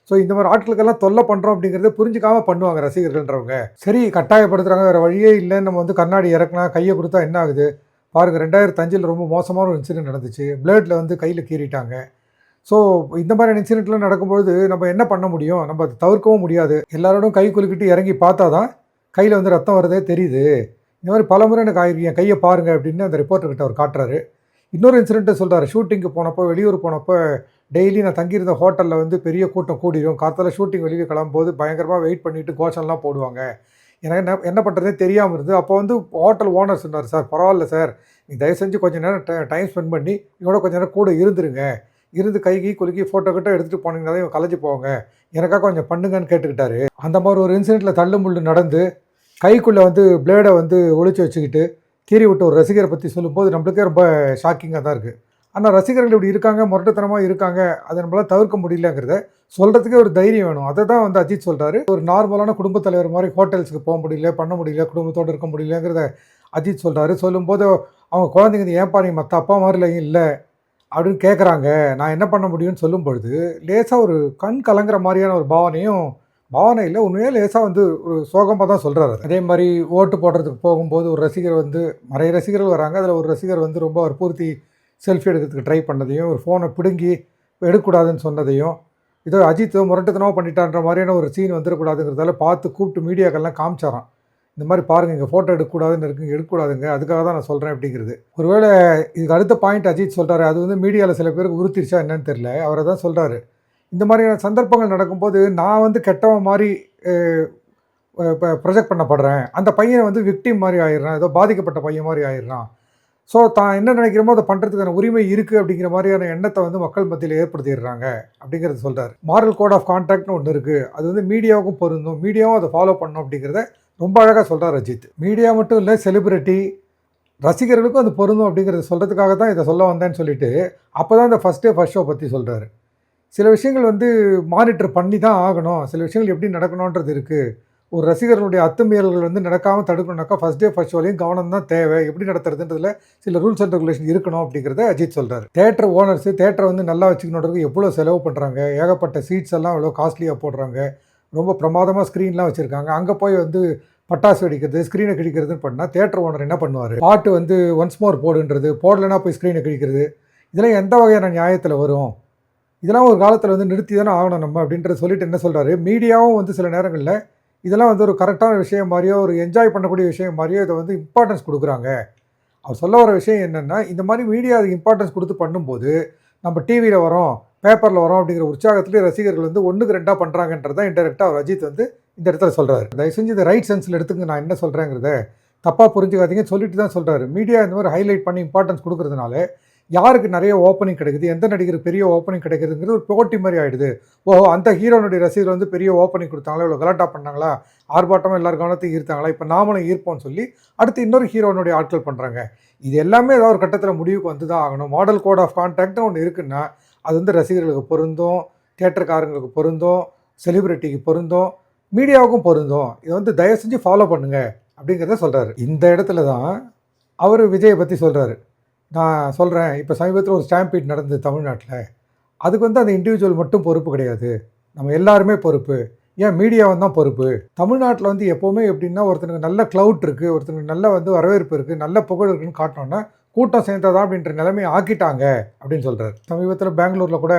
ஸோ இந்த மாதிரி ஆட்களுக்கெல்லாம் தொல்லை பண்ணுறோம் அப்படிங்கிறத புரிஞ்சுக்காம பண்ணுவாங்க ரசிகர்கள்ன்றவங்க. சரி கட்டாயப்படுத்துகிறாங்க வேறு வழியே இல்லைன்னு நம்ம வந்து கண்ணாடி இறக்குனா கையை கொடுத்தா என்ன ஆகுது? பாருங்கள் ரெண்டாயிரத்து அஞ்சில் ரொம்ப மோசமான ஒரு இன்சிடென்ட் நடந்துச்சு. பிளேட்டில் வந்து கையில் கீறிட்டாங்க. ஸோ இந்த மாதிரி இன்சிடென்ட்லாம் நடக்கும்பொழுது நம்ம என்ன பண்ண முடியும்? நம்ம அதை தவிர்க்கவும் முடியாது. எல்லாரோடும் கை குலுக்கிட்டு இறங்கி பார்த்தா தான் கையில் வந்து ரத்தம் வரதே தெரியுது. இந்த மாதிரி பல முறை எனக்கு ஆயிருக்கு. என் கையை பாருங்கள் அப்படின்னு அந்த ரிப்போர்ட்டர்கிட்ட அவர் காட்டுறாரு. இன்னொரு இன்சிடென்ட்டை சொல்கிறார் ஷூட்டிங்க்கு போனப்போ வெளியூர் போனப்போ டெய்லி நான் தங்கியிருந்த ஹோட்டலில் வந்து பெரிய கூட்டம் கூடிடும் காத்தால ஷூட்டிங் வெளியே கிளம்பும்போது பயங்கரமாக வெயிட் பண்ணிவிட்டு கோஷம்லாம் போடுவாங்க. எனக்கு என்ன என்ன பண்ணுறதே தெரியாமல் இருந்து அப்போ வந்து ஹோட்டல் ஓனர் சொன்னார் சார் பரவாயில்ல சார். நீ தயவு செஞ்சு கொஞ்சம் நேரம் டைம் ஸ்பெண்ட் பண்ணி இவங்களோட கொஞ்சம் நேரம் கூட இருந்துருங்க. இருந்து கை கை குலுக்கி ஃபோட்டோ கிட்ட எடுத்துகிட்டு போனீங்கன்னா தான் இவன் கலைஞ்சு போவாங்க. எனக்காக கொஞ்சம் பண்ணுங்கன்னு கேட்டுக்கிட்டாரு. அந்த மாதிரி ஒரு இன்சிடெண்ட்டில் தள்ளு முள்ளு நடந்து கைக்குள்ளே வந்து பிளேடை வந்து ஒழிச்சு வச்சுக்கிட்டு கீறி விட்டு ஒரு ரசிகரை பற்றி சொல்லும்போது நம்மளுக்கே ரொம்ப ஷாக்கிங்காக தான் இருக்குது ஆனால் ரசிகர்கள் இப்படி இருக்காங்க முரட்டுத்தனமாக இருக்காங்க அதை நம்மளால் தவிர்க்க முடியலங்கிறத சொல்கிறதுக்கே ஒரு தைரியம் வேணும். அதை தான் வந்து அஜித் சொல்கிறாரு ஒரு நார்மலான குடும்பத் தலைவர் மாதிரி ஹோட்டல்ஸுக்கு போக முடியல பண்ண முடியல குடும்பத்தோடு இருக்க முடியலங்கிறத அஜித் சொல்கிறாரு சொல்லும்போது அவங்க குழந்தைங்க ஏன்பா நீ மற்ற அப்பா மாதிரில இல்லை அப்படின்னு கேட்குறாங்க நான் என்ன பண்ண முடியும்னு சொல்லும் பொழுது லேசாக ஒரு கண் கலங்குற மாதிரியான ஒரு பாவனையும் பாவனை இல்லை உண்மையாக லேசாக வந்து ஒரு சோகமாக தான் சொல்கிறாரு அதே மாதிரி ஓட்டு போடுறதுக்கு போகும்போது ஒரு ரசிகர் வந்து நிறைய ரசிகர்கள் வராங்க. அதில் ஒரு ரசிகர் வந்து ரொம்ப வற்புறுத்தி செல்ஃபி எடுக்கிறதுக்கு ட்ரை பண்ணதையும் ஒரு ஃபோனை பிடுங்கி எடுக்கக்கூடாதுன்னு சொன்னதையும் இதோ அஜித் முரட்டுத்தனமாக பண்ணிட்டான்ற மாதிரியான ஒரு சீன் வந்துடக்கூடாதுங்கிறதால பார்த்து கூப்பிட்டு மீடியாக்கள்லாம் காமிச்சாராம். இந்த மாதிரி பாருங்கள் இங்கே ஃபோட்டோ எடுக்கக்கூடாதுன்னு இருக்குங்க எடுக்கக்கூடாதுங்க அதுக்காக தான் நான் சொல்கிறேன் அப்படிங்கிறது. ஒருவேளை இதுக்கு அடுத்த பாயிண்ட் அஜித் சொல்கிறாரு அது வந்து மீடியாவில் சில பேருக்கு உறுத்திருச்சா என்னன்னு தெரில அவரை தான் சொல்கிறாரு இந்த மாதிரியான சந்தர்ப்பங்கள் நடக்கும்போது நான் வந்து கெட்டவன் மாதிரி இப்போ ப்ரொஜெக்ட் பண்ணப்படுறேன். அந்த பையனை வந்து விக்டிம் மாதிரி ஆயிடுறான் ஏதோ பாதிக்கப்பட்ட பையன் மாதிரி ஆயிடுறான். ஸோ தான் என்ன நினைக்கிறோமோ அதை பண்ணுறதுக்கான உரிமை இருக்குது அப்படிங்கிற மாதிரியான எண்ணத்தை வந்து மக்கள் மத்தியில் ஏற்படுத்திடுறாங்க அப்படிங்கிறத சொல்கிறார் மாரல் கோட் ஆஃப் கான்டாக்ட்னு ஒன்று இருக்குது அது வந்து மீடியாவுக்கும் பொருந்தும். மீடியாவும் அதை ஃபாலோ பண்ணும் அப்படிங்கிறத ரொம்ப அழகாக சொல்கிறார் அஜித். மீடியா மட்டும் இல்லை செலிப்ரிட்டி ரசிகர்களுக்கும் அது பொருந்தும் அப்படிங்கிறத சொல்கிறதுக்காக தான் இதை சொல்ல வந்தேன்னு சொல்லிட்டு அப்போ தான் இந்த ஃபஸ்ட் டே ஃபஸ்ட் ஷோ பற்றி சொல்கிறாரு சில விஷயங்கள் வந்து மானிட்டர் பண்ணி தான் ஆகணும். சில விஷயங்கள் எப்படி நடக்கணுன்றது இருக்குது ஒரு ரசிகர்களுடைய அத்துமீறல்கள் வந்து நடக்காமல் தடுக்கணும்னாக்கா ஃபஸ்ட் டே ஃபஸ்ட் ஷோலையும் கவனம் தான் தேவை. எப்படி நடத்துறதுன்றதுல சில ரூல்ஸ் அண்ட் ரெகுலேஷன் இருக்கணும் அப்படிங்கிறத அஜித் சொல்கிறார் தேட்டர் ஓனர்ஸ் தேட்டரை வந்து நல்லா வச்சுக்கணுன்றதுக்கு எவ்வளோ செலவு பண்ணுறாங்க ஏகப்பட்ட சீட்ஸ் எல்லாம் அவ்வளோ காஸ்ட்லியாக போடுறாங்க. ரொம்ப பிரமாதமாக ஸ்க்ரீன்லாம் வச்சுருக்காங்க. அங்கே போய் வந்து பட்டாசு வெடிக்கிறது ஸ்க்ரீனை கிழிக்கிறதுன்னு பண்ணால் தேட்டர் ஓனர் என்ன பண்ணுவார்? பாட்டு வந்து ஒன்ஸ் மோர் போடுன்றது போடலைன்னா போய் ஸ்க்ரீனை கிழிக்கிறது. இதெல்லாம் எந்த வகையான நியாயத்தில் வரும்? இதெல்லாம் ஒரு காலத்தில் வந்து நிறுத்தி தானே ஆகணும் நம்ம அப்படின்றத சொல்லிட்டு என்ன சொல்கிறாரு மீடியாவும் வந்து சில நேரங்களில் இதெல்லாம் வந்து ஒரு கரெக்டான விஷயம் மாதிரியோ ஒரு என்ஜாய் பண்ணக்கூடிய விஷயம் மாதிரியோ இதை வந்து இம்பார்ட்டன்ஸ் கொடுக்குறாங்க. அவர் சொல்ல வர விஷயம் என்னென்னா இந்த மாதிரி மீடியா அதுக்கு இம்பார்ட்டன்ஸ் கொடுத்து பண்ணும்போது நம்ம டிவியில் வரோம் பேப்பரில் வரோம் அப்படிங்கிற உற்சாகத்திலே ரசிகர்கள் வந்து ஒன்றுக்கு ரெண்டாக பண்ணுறாங்கன்றது தான் இன்டெரக்டாக அவர் அஜித் வந்து இந்த இடத்துல சொல்கிறாரு தயவு செஞ்சு இந்த ரைட் சென்ஸில் எடுத்துங்க நான் என்ன சொல்கிறேங்கிறத தப்பாக புரிஞ்சுக்காதீங்கன்னு சொல்லிட்டு தான் சொல்கிறாரு மீடியா இந்த மாதிரி ஹைலைட் பண்ணி இம்பார்ட்டன்ஸ் கொடுக்குறதுனால யாருக்கு நிறைய ஓப்பனிங் கிடைக்குது? எந்த நடிகருக்கு பெரிய ஓப்பனிங் கிடைக்குதுங்கிறது ஒரு போட்டி மாதிரி ஆகிடுது ஓ அந்த ஹீரோனுடைய ரசிகர் வந்து பெரிய ஓப்பனிங் கொடுத்தாங்களா? இவ்வளோ கலாட்டா பண்ணாங்களா? ஆர்ப்பாட்டமாக எல்லாரும் கவனத்தையும் ஈர்த்தாங்களா? இப்போ நாமளும் ஈர்ப்போம்னு சொல்லி அடுத்து இன்னொரு ஹீரோனுடைய ஆட்கள் பண்ணுறாங்க இது எல்லாமே ஏதாவது ஒரு கட்டத்தில் முடிவுக்கு வந்து தான் ஆகணும் மாடல் கோட் ஆஃப் கான்டாக்ட்னு ஒன்று இருக்குன்னா அது வந்து ரசிகர்களுக்கு பொருந்தும் தேட்டருக்காரங்களுக்கு பொருந்தும் செலிபிரிட்டிக்கு பொருந்தும் மீடியாவுக்கும் பொருந்தும். இதை வந்து தயவு செஞ்சு ஃபாலோ பண்ணுங்கள் அப்படிங்கிறத சொல்கிறாரு இந்த இடத்துல தான் அவர் விஜயை பற்றி சொல்கிறாரு நான் சொல்கிறேன் இப்போ சமீபத்தில் ஒரு ஸ்டாம்பீட் நடந்தது தமிழ்நாட்டில். அதுக்கு வந்து அந்த இண்டிவிஜுவல் மட்டும் பொறுப்பு கிடையாது. நம்ம எல்லாருமே பொறுப்பு. ஏன் மீடியாவும் தான் பொறுப்பு? தமிழ்நாட்டில் வந்து எப்போவுமே எப்படின்னா ஒருத்தனுக்கு நல்ல க்ளவுட் இருக்குது ஒருத்தனுக்கு நல்ல வந்து வரவேற்பு இருக்குது நல்ல புகழ் இருக்குன்னு காட்டினோன்னா கூட்டம் சேர்ந்ததா அப்படின்ற நிலைமையை ஆக்கிட்டாங்க அப்படின்னு சொல்கிறார் சமீபத்தில் பெங்களூரில் கூட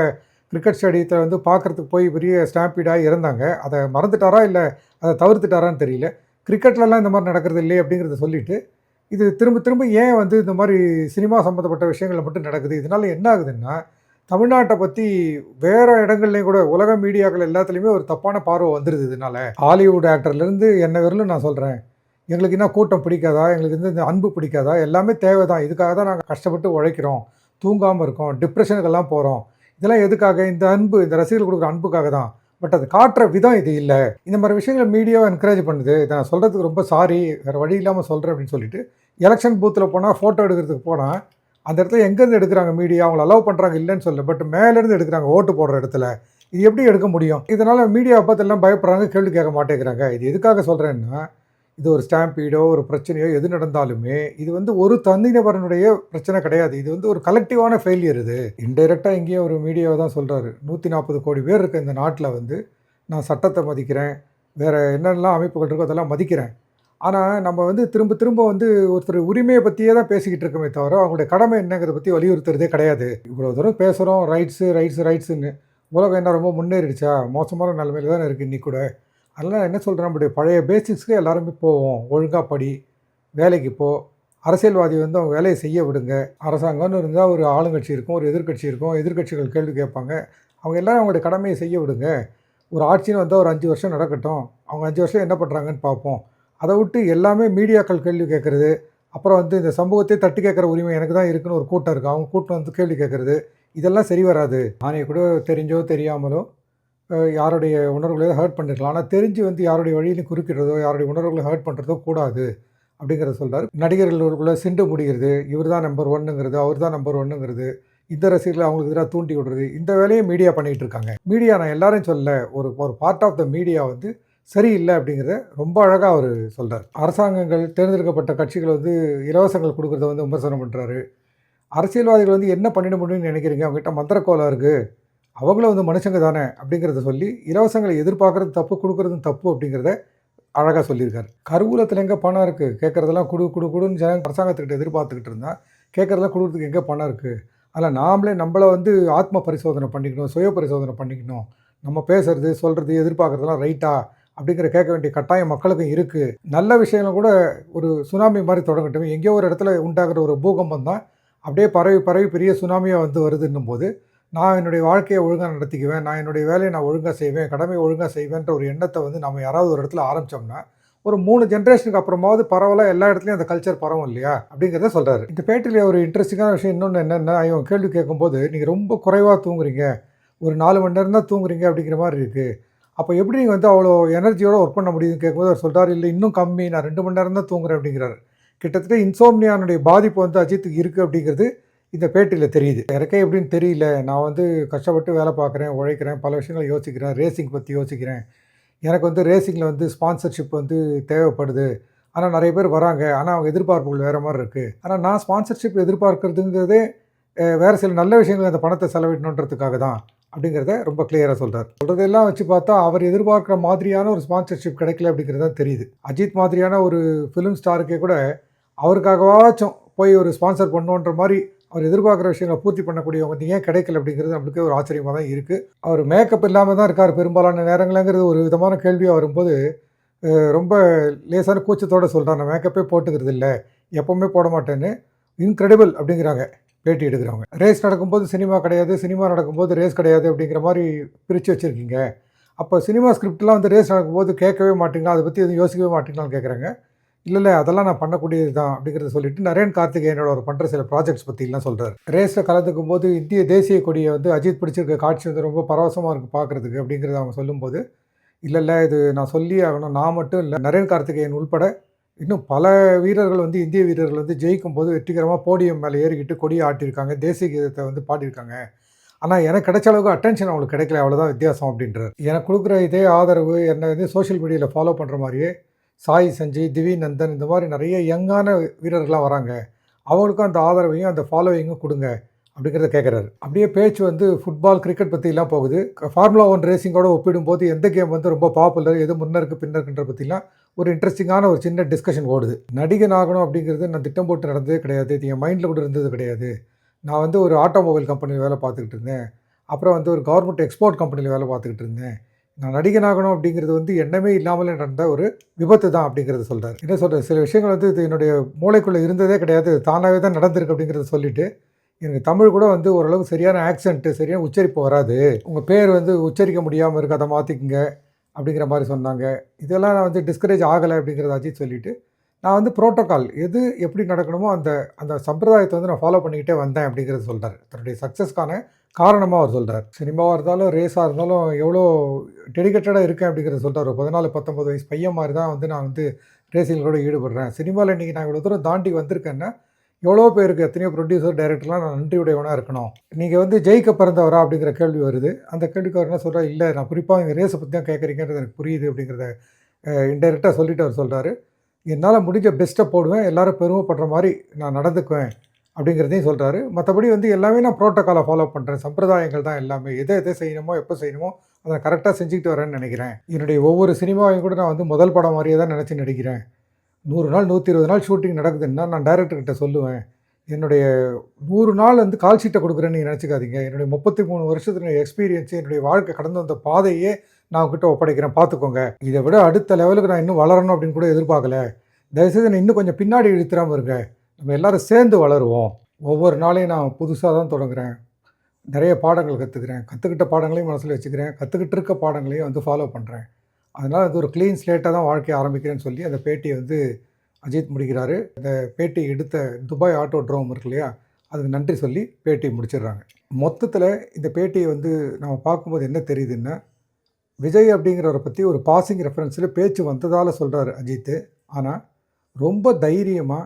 கிரிக்கெட் ஸ்டேடியத்தில் வந்து பார்க்குறதுக்கு போய் பெரிய ஸ்டாம்பீடாக இறந்தாங்க. அதை மறந்துட்டாரா இல்லை அதை தவிர்த்துட்டாரான்னு தெரியல. கிரிக்கெட்லலாம் இந்த மாதிரி நடக்கிறது இல்லையே அப்படிங்கிறத சொல்லிவிட்டு இது திரும்ப திரும்ப ஏன் வந்து இந்த மாதிரி சினிமா சம்மந்தப்பட்ட விஷயங்களில் மட்டும் நடக்குது? இதனால் என்ன ஆகுதுன்னா தமிழ்நாட்டை பற்றி வேறு இடங்கள்லையும் கூட உலக மீடியாக்கள் எல்லாத்துலேயுமே ஒரு தப்பான பார்வை வந்துடுது இதனால. ஹாலிவுட் ஆக்டர்லேருந்து என்ன வரலும் நான் சொல்கிறேன் எங்களுக்கு என்ன கூட்டம் பிடிக்காதா? எங்களுக்கு வந்து இந்த அன்பு பிடிக்காதா? எல்லாமே தேவை தான் இதுக்காக தான் நாங்கள் கஷ்டப்பட்டு உழைக்கிறோம். தூங்காமல் இருக்கோம். டிப்ரெஷனுக்கெல்லாம் போகிறோம் இதெல்லாம் எதுக்காக? இந்த அன்பு இந்த ரசிகர்கள் கொடுக்குற அன்புக்காக தான். பட் அது காட்டுற விதம் இது இல்லை. இந்த மாதிரி விஷயங்களை மீடியாவை என்கரேஜ் பண்ணுது. இதை நான் சொல்கிறதுக்கு ரொம்ப சாரி வேறு வழி இல்லாமல் சொல்கிறேன் அப்படின்னு சொல்லிட்டு எலெக்ஷன் பூத்தில் போனால் ஃபோட்டோ எடுக்கிறதுக்கு போனால் அந்த இடத்துல எங்கேருந்து எடுக்கிறாங்க மீடியா அவங்கள அலோவ் பண்ணுறாங்க இல்லைன்னு சொல்ல பட் மேலேருந்து எடுக்கிறாங்க ஓட்டு போடுற இடத்துல. இது எப்படி எடுக்க முடியும்? இதனால் மீடியாவை பார்த்து எல்லாம் பயப்படுறாங்க கேள்வி கேட்க மாட்டேங்கிறாங்க. இது எதுக்காக சொல்கிறேன்னா இது ஒரு ஸ்டாம்பீடோ ஒரு பிரச்சனையோ எது நடந்தாலுமே இது வந்து ஒரு தனிநபரனுடைய பிரச்சனை கிடையாது. இது வந்து ஒரு கலெக்டிவான ஃபெயிலியர் இது. இன்டெரக்டாக எங்கேயோ ஒரு மீடியாவை தான் சொல்கிறாரு நூற்றி நாற்பது கோடி பேர் இருக்க இந்த நாட்டில் வந்து நான் சட்டத்தை மதிக்கிறேன். வேறு என்னென்னலாம் அமைப்புகள் இருக்கோ அதெல்லாம் மதிக்கிறேன். ஆனால் நம்ம வந்து திரும்ப திரும்ப வந்து ஒருத்தர் உரிமையை பற்றியே தான் பேசிக்கிட்டு இருக்கோமே தவிர அவங்களுடைய கடமை என்னங்கிறத பற்றி வலியுறுத்துறதே கிடையாது. இவ்வளோ தூரம் பேசுகிறோம் ரைட்ஸு ரைட்ஸு ரைட்ஸுன்னு உலகம் என்ன ரொம்ப முன்னேறிடுச்சா? மோசமான நிலைமையில தான் இருக்குது இன்னி கூட. அதனால் என்ன சொல்கிறேன் நம்முடைய பழைய பேசிக்ஸ்க்கு எல்லாருமே போவோம். ஒழுங்காக படி வேலைக்கு போ. அரசியல்வாதி வந்து அவங்க வேலையை செய்ய விடுங்க. அரசாங்கம்னு இருந்தால் ஒரு ஆளுங்கட்சி இருக்கும் ஒரு எதிர்க்கட்சி இருக்கும். எதிர்க்கட்சிகள் கேள்வி கேட்பாங்க. அவங்க எல்லோரும் அவங்களுடைய கடமையை செய்ய விடுங்க. ஒரு ஆட்சின்னு வந்தால் ஒரு அஞ்சு வருஷம் நடக்கட்டும். அவங்க அஞ்சு வருஷம் என்ன பண்ணுறாங்கன்னு பார்ப்போம். அதை விட்டு எல்லாமே மீடியாக்கள் கேள்வி கேட்குறது. அப்புறம் வந்து இந்த சமூகத்தை தட்டி கேட்குற உரிமை எனக்கு தான் இருக்குன்னு ஒரு கூட்டம் இருக்குது அவங்க கூட்டம் வந்து கேள்வி கேட்குறது. இதெல்லாம் சரி வராது. ஆணையை கூட தெரிஞ்சோ தெரியாமலோ யாருடைய உணர்வுகளை ஹர்ட் பண்ணிருக்கலாம். ஆனால் தெரிஞ்சு வந்து யாருடைய வழியிலும் குறுக்கிறதோ யாருடைய உணர்வுகளை ஹர்ட் பண்ணுறதோ கூடாது அப்படிங்கிறத சொல்கிறார் நடிகர்களுக்குள்ள சிண்டு முடிகிறது. இவர் தான் நம்பர் ஒன்னுங்கிறது அவர் தான் நம்பர் ஒன்னுங்கிறது இந்த ரசிகர்களை அவங்களுக்கு எதிராக தூண்டி விடுறது. இந்த வேலையை மீடியா பண்ணிகிட்டு இருக்காங்க. மீடியா நான் எல்லாரையும் சொல்ல ஒரு ஒரு பார்ட் ஆஃப் த மீடியா வந்து சரியில்லை அப்படிங்கிறத ரொம்ப அழகாக அவர் சொல்கிறார் அரசாங்கங்கள் தேர்ந்தெடுக்கப்பட்ட கட்சிகள் வந்து இலவசங்கள் கொடுக்குறத வந்து விமர்சனம் பண்ணுறாரு அரசியல்வாதிகள் வந்து என்ன பண்ணிட முடியும்னு நினைக்கிறீங்க? அவங்ககிட்ட மந்திரக்கோலம் இருக்குது அவங்களும் வந்து மனுஷங்க தானே அப்படிங்கிறத சொல்லி இலவசங்களை எதிர்பார்க்குறது தப்பு கொடுக்குறதும் தப்பு அப்படிங்கிறத அழகாக சொல்லியிருக்காரு. கருவூலத்தில் எங்கே பணம் இருக்குது கேட்குறதெல்லாம் குடு கொடு குடுன்னு ஜன அரசாங்கத்துக்கிட்ட எதிர்பார்த்துக்கிட்டு இருந்தா கேட்குறதெல்லாம் கொடுக்குறதுக்கு எங்கே பணம் இருக்குது அதில் நாமளே நம்மளை வந்து ஆத்ம பரிசோதனை பண்ணிக்கணும் சுய பரிசோதனை பண்ணிக்கணும். நம்ம பேசுறது சொல்கிறது எதிர்பார்க்குறதெல்லாம் ரைட்டா அப்படிங்கிற கேட்க வேண்டிய கட்டாயம் மக்களுக்கும் இருக்குது நல்ல விஷயங்களும் கூட ஒரு சுனாமி மாதிரி தொடங்கட்டும். எங்கேயோ ஒரு இடத்துல உண்டாகிற ஒரு பூகம்பம் தான் அப்படியே பரவி பரவி பெரிய சுனாமியாக வந்து வருதுன்னும் போது நான் என்னுடைய வாழ்க்கையை ஒழுங்காக நடத்திக்குவேன் நான் என்னுடைய வேலையை நான் ஒழுங்காக செய்வேன் கடமையை ஒழுங்காக செய்வேன்ற ஒரு எண்ணத்தை வந்து நம்ம யாராவது ஒரு இடத்துல ஆரம்பித்தோம்னா ஒரு மூணு ஜென்ரேஷனுக்கு அப்புறமாவது பரவாயில்ல எல்லா இடத்துலையும் அந்த கல்ச்சர் பரவும் இல்லையா? அப்படிங்கிறத சொல்கிறாரு இந்த பேட்டியில் ஒரு இன்ட்ரெஸ்டிங்கான விஷயம் இன்னொன்று என்னென்னா இவன் கேள்வி கேட்கும்போது நீங்கள் ரொம்ப குறைவாக தூங்குறீங்க. ஒரு நாலு மணி நேரம் தான் தூங்குறீங்க அப்படிங்கிற மாதிரி இருக்குது அப்போ எப்படி நீங்கள் வந்து அவ்வளோ எனர்ஜியோட ஒர்க் பண்ண முடியுதுன்னு கேட்கும்போது அவர் சொல்கிறார் இல்லை இன்னும் கம்மி. நான் ரெண்டு மணி நேரம் தான் தூங்குறேன் அப்படிங்கிறாரு. கிட்டத்தட்ட இன்சோம்னியானுடைய பாதிப்பு வந்து அஜித்துக்கு இருக்குது அப்படிங்கிறது இந்த பேட்டியில் தெரியுது. எனக்கே எப்படின்னு தெரியல. நான் வந்து கஷ்டப்பட்டு வேலை பார்க்குறேன் உழைக்கிறேன் பல விஷயங்கள் யோசிக்கிறேன் ரேசிங் பற்றி யோசிக்கிறேன். எனக்கு வந்து ரேசிங்கில் வந்து ஸ்பான்சர்ஷிப் வந்து தேவைப்படுது. ஆனால் நிறைய பேர் வராங்க. ஆனால் அவங்க எதிர்பார்ப்புகள் வேறு மாதிரி இருக்குது ஆனால் நான் ஸ்பான்சர்ஷிப் எதிர்பார்க்குறதுங்கிறதே வேறு சில நல்ல விஷயங்கள் அந்த பணத்தை செலவிடணுன்றதுக்காக தான் அப்படிங்கிறத ரொம்ப கிளியராக சொல்கிறார் சொல்கிறதெல்லாம் வச்சு பார்த்தா அவர் எதிர்பார்க்குற மாதிரியான ஒரு ஸ்பான்சர்ஷிப் கிடைக்கல அப்படிங்கிறது தான் தெரியுது. அஜித் மாதிரியான ஒரு ஃபிலிம் ஸ்டாருக்கே கூட அவருக்காகவாச்சும் போய் ஒரு ஸ்பான்சர் பண்ணுன்ற மாதிரி அவர் எதிர்பார்க்குற விஷயங்களை பூர்த்தி பண்ணக்கூடியவங்க வந்து ஏன் கிடைக்கல அப்படிங்கிறது நம்மளுக்கே ஒரு ஆச்சரியமாக தான் இருக்குது அவர் மேக்கப் இல்லாமல் தான் இருக்கார். பெரும்பாலான நேரங்களங்கிறது ஒரு விதமான கேள்வியாக வரும்போது ரொம்ப லேசான கூச்சத்தோடு சொல்கிறார் நான் மேக்கப்பே போட்டுக்கிறது இல்லை. எப்போவுமே போட மாட்டேன்னு இன்க்ரெடிபிள் அப்படிங்கிறாங்க. பேட்டி எடுக்கிறவங்க. ரேஸ் நடக்கும்போது சினிமா கிடையாது. சினிமா நடக்கும்போது ரேஸ் கிடையாது அப்படிங்கிற மாதிரி பிரித்து வச்சுருக்கீங்க. அப்போ சினிமா ஸ்கிரிப்ட்லாம் வந்து ரேஸ் நடக்கும்போது கேட்கவே மாட்டீங்களா? அதை பற்றி எதுவும் யோசிக்கவே மாட்டீங்களான்னு கேட்குறாங்க இல்லை இல்லை அதெல்லாம் நான் பண்ணக்கூடியது தான் அப்படிங்கிறத சொல்லிட்டு நரேன் கார்த்திகேயனோட ஒரு பண்ணுற சில ப்ராஜெக்ட்ஸ் பற்றிலாம் சொல்கிறார் ரேஸில் கலந்துக்கும் போது இந்திய தேசிய கொடியை வந்து அஜித் பிடிச்சிருக்க காட்சி வந்து ரொம்ப பரவசமாக இருக்குது பார்க்குறதுக்கு அப்படிங்கிறத அவங்க சொல்லும்போது இல்லை இல்லை இது நான் சொல்லி ஆகணும் நான் மட்டும் இல்லை நரேன் கார்த்திகேயன் உள்பட இன்னும் பல வீரர்கள் வந்து இந்திய வீரர்கள் வந்து ஜெயிக்கும் போது வெற்றிகரமாக போடியம் மேலே ஏறிக்கிட்டு கொடியை ஆட்டியிருக்காங்க தேசிய கீதத்தை வந்து பாடியிருக்காங்க. ஆனால் எனக்கு கிடைச்ச அளவுக்கு அட்டென்ஷன் அவங்களுக்கு கிடைக்கல அவ்வளோதான் வித்தியாசம் அப்படின்றார். எனக்கு கொடுக்குற இதே ஆதரவு என்னை வந்து சோஷியல் மீடியாவில் ஃபாலோ பண்ணுற மாதிரியே சாய் சஞ்சய் திவி நந்தன் இந்த மாதிரி நிறைய யங்கான வீரர்கள்லாம் வராங்க. அவங்களுக்கும் அந்த ஆதரவையும் அந்த ஃபாலோவிங்கும் கொடுங்க அப்படிங்கிறத கேட்குறாரு அப்படியே பேச்சு வந்து ஃபுட்பால் கிரிக்கெட் பற்றிலாம் போகுது. ஃபார்முலா ஒன் ரேசிங்கோட ஒப்பிடும்போது எந்த கேம் வந்து ரொம்ப பாப்புலர் எது முன்னருக்கு பின்னருக்குன்ற பற்றிலாம் ஒரு இன்ட்ரெஸ்டிங்கான ஒரு சின்ன டிஸ்கஷன் ஓடுது. நடிகன் ஆகணும் அப்படிங்கிறது நான் திட்டம் போட்டு நடந்ததே கிடையாது. இது என் மைண்டில் கூட இருந்தது கிடையாது. நான் வந்து ஒரு ஆட்டோமொபைல் கம்பெனியில் வேலை பார்த்துக்கிட்டு இருந்தேன். அப்புறம் வந்து ஒரு கவர்மெண்ட் எக்ஸ்போர்ட் கம்பெனியில் வேலை பார்த்துக்கிட்டு இருந்தேன். நான் நடிகனாகணும் அப்படிங்கிறது வந்து எண்ணமே இல்லாமல் நடந்த ஒரு விபத்து தான் அப்படிங்கிறத சொல்கிறார் என்ன சொல்கிற சில விஷயங்கள் வந்து இது என்னுடைய மூளைக்குள்ளே இருந்ததே கிடையாது. தானாகவே தான் நடந்திருக்கு அப்படிங்கிறத சொல்லிட்டு எனக்கு தமிழ் கூட வந்து ஓரளவு சரியான ஆக்சென்ட்டு சரியான உச்சரிப்பு வராது. உங்கள் பேர் வந்து உச்சரிக்க முடியாமல் இருக்கு அதை மாற்றிக்குங்க அப்படிங்கிற மாதிரி சொன்னாங்க. இதெல்லாம் நான் வந்து டிஸ்கரேஜ் ஆகலை அப்படிங்கிறதாச்சும் சொல்லிவிட்டு சொல்லிட்டு நான் வந்து ப்ரோட்டோக்கால் எது எப்படி நடக்கணுமோ அந்த அந்த சம்பிரதாயத்தை வந்து நான் ஃபாலோ பண்ணிக்கிட்டே வந்தேன் அப்படிங்கிறத சொல்கிறார் தன்னுடைய சக்ஸஸ்க்கான காரணமாக அவர் சொல்கிறார் சினிமாவாக இருந்தாலும் ரேஸாக இருந்தாலும் எவ்வளோ டெடிக்கேட்டடாக இருக்கேன் அப்படிங்கிறத சொல்கிறார் ஒரு பதினாலு பத்தொம்பது வயசு பையன் மாதிரி தான் வந்து நான் வந்து ரேசிங்களோட ஈடுபடுறேன். சினிமாவில் இன்றைக்கி நான் இவ்வளோ தூரம் தாண்டி வந்திருக்கேன்னா எவ்வளோ பேருக்கு எத்தனையோ ப்ரொடியூசர் டைரக்டர்லாம் நான் நன்றியுடையவனாக இருக்கணும். நீங்கள் வந்து ஜெயிக்க பிறந்தவரா அப்படிங்கிற கேள்வி வருது. அந்த கேள்விக்கு அவர் என்ன சொல்கிறார் இல்லை நான் குறிப்பாக இந்த ரேஸை பற்றி தான் கேட்குறீங்கிறது எனக்கு புரியுது அப்படிங்கிறத இன்டெரக்டாக சொல்லிட்டு அவர் சொல்கிறாரு என்னால் முடிஞ்ச பெஸ்ட்டை போடுவேன். எல்லாரும் பெருமைப்படுற மாதிரி நான் நடந்துக்குவேன். அப்படிங்கிறதையும் சொல்கிறாரு மற்றபடி வந்து எல்லாமே நான் ப்ரோட்டோக்காலை ஃபாலோ பண்ணுறேன் சம்பிரதாயங்கள் தான் எல்லாமே. எதை எதை செய்யணுமோ எப்போ செய்யணுமோ அதை கரெக்டாக செஞ்சுக்கிட்டு வரேன்னு நினைக்கிறேன். என்னுடைய ஒவ்வொரு சினிமாவையும் கூட நான் வந்து முதல் படம் மாதிரியே தான் நினச்சி நடிக்கிறேன். நூறு நாள் நூற்றி இருபது நாள் ஷூட்டிங் நடக்குதுன்னா நான் டைரக்டர்கிட்ட சொல்லுவேன். என்னுடைய நூறு நாள் வந்து கால் ஷீட்டை கொடுக்குறேன்னு நீங்கள் நினச்சிக்காதீங்க. என்னுடைய முப்பத்தி மூணு வருஷத்துடைய எக்ஸ்பீரியன்ஸு என்னுடைய வாழ்க்கை கடந்து வந்த பாதையே நான் உங்ககிட்ட ஒப்படைக்கிறேன். பார்த்துக்கோங்க இதை விட அடுத்த லெவலுக்கு நான் இன்னும் வளரணும் அப்படின்னு கூட எதிர்பார்க்கல. தயவுசெய்து நான் இன்னும் கொஞ்சம் பின்னாடி இழுத்துறாமல் இருக்கேன் நம்ம எல்லோரும் சேர்ந்து வளருவோம். ஒவ்வொரு நாளையும் நான் புதுசாக தான் தொடங்குறேன். நிறைய பாடங்கள் கற்றுக்கிறேன் கற்றுக்கிட்ட பாடங்களையும் மனசில் வச்சுக்கிறேன். கற்றுக்கிட்டு இருக்க பாடங்களையும் வந்து ஃபாலோ பண்ணுறேன் அதனால் அது ஒரு க்ளீன் ஸ்லேட்டாக தான் வாழ்க்கையை ஆரம்பிக்கிறேன்னு சொல்லி அந்த பேட்டியை வந்து அஜித் முடிக்கிறாரு. அந்த பேட்டி எடுத்த துபாய் ஆட்டோ ட்ரோம் இருக்கு இல்லையா? அதுக்கு நன்றி சொல்லி பேட்டி முடிச்சிடுறாங்க. மொத்தத்தில் இந்த பேட்டியை வந்து நம்ம பார்க்கும்போது என்ன தெரியுதுன்னா விஜய் அப்படிங்கிறவரை பற்றி ஒரு பாசிங் ரெஃபரன்ஸில் பேச்சு வந்ததால் சொல்கிறாரு அஜித்து. ஆனால் ரொம்ப தைரியமாக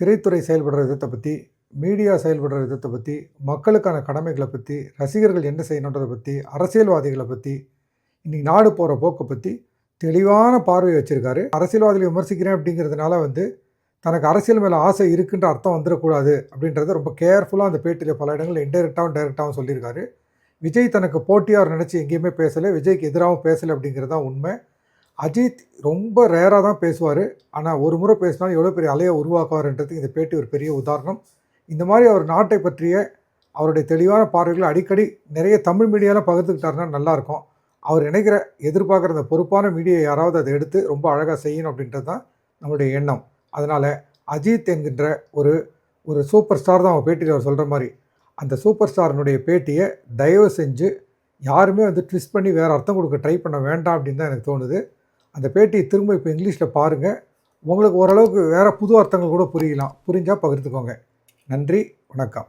திரைத்துறை செயல்படுற விதத்தை பற்றி மீடியா செயல்படுற விதத்தை பற்றி மக்களுக்கான கடமைகளை பற்றி ரசிகர்கள் என்ன செய்யணுன்றதை பற்றி அரசியல்வாதிகளை பற்றி இன்றைக்கி நாடு போகிற போக்கை பற்றி தெளிவான பார்வையை வச்சுருக்காரு. அரசியல்வாதிகளை விமர்சிக்கிறேன் அப்படிங்கிறதுனால வந்து தனக்கு அரசியல் மேலே ஆசை இருக்குன்ற அர்த்தம் வந்துடக்கூடாது அப்படின்றத ரொம்ப கேர்ஃபுல்லாக அந்த பேட்டியில் பல இடங்களில் இன்டெரக்டாகவும் டைரெக்டாகவும் சொல்லியிருக்காரு. விஜய் தனக்கு போட்டியார் நினச்சி எங்கேயுமே பேசலை. விஜய்க்கு எதிராகவும் பேசலை அப்படிங்கிறது தான் உண்மை. அஜித் ரொம்ப ரேராக தான் பேசுவார். ஆனால் ஒரு முறை பேசினாலும் எவ்வளோ பெரிய அலையை உருவாக்குவார்ன்றதுக்கு இந்த பேட்டி ஒரு பெரிய உதாரணம். இந்த மாதிரி அவர் நாட்டை பற்றிய அவருடைய தெளிவான பார்வைகளை அடிக்கடி நிறைய தமிழ் மீடியாவில் பகிர்ந்துக்கிட்டாருன்னா நல்லாயிருக்கும் அவர் நினைக்கிற எதிர்பார்க்குற அந்த பொறுப்பான மீடியா யாராவது அதை எடுத்து ரொம்ப அழகாக செய்யணும் அப்படின்றது தான் நம்மளுடைய எண்ணம். அதனால் அஜித் என்கின்ற ஒரு ஒரு சூப்பர் ஸ்டார் தான் அவன் பேட்டியில் அவர் சொல்கிற மாதிரி. அந்த சூப்பர் ஸ்டாரினுடைய பேட்டியை தயவு செஞ்சு யாருமே வந்து ட்விஸ்ட் பண்ணி வேறு அர்த்தம் கொடுக்க ட்ரை பண்ண வேண்டாம் அப்படின்னு தான் எனக்கு தோணுது. அந்த பேட்டியை திரும்ப இப்போ இங்கிலீஷில் பாருங்கள் உங்களுக்கு ஓரளவுக்கு வேறு புது அர்த்தங்கள் கூட புரியலாம். புரிஞ்சால் பகிர்ந்துக்கோங்க. நன்றி வணக்கம்.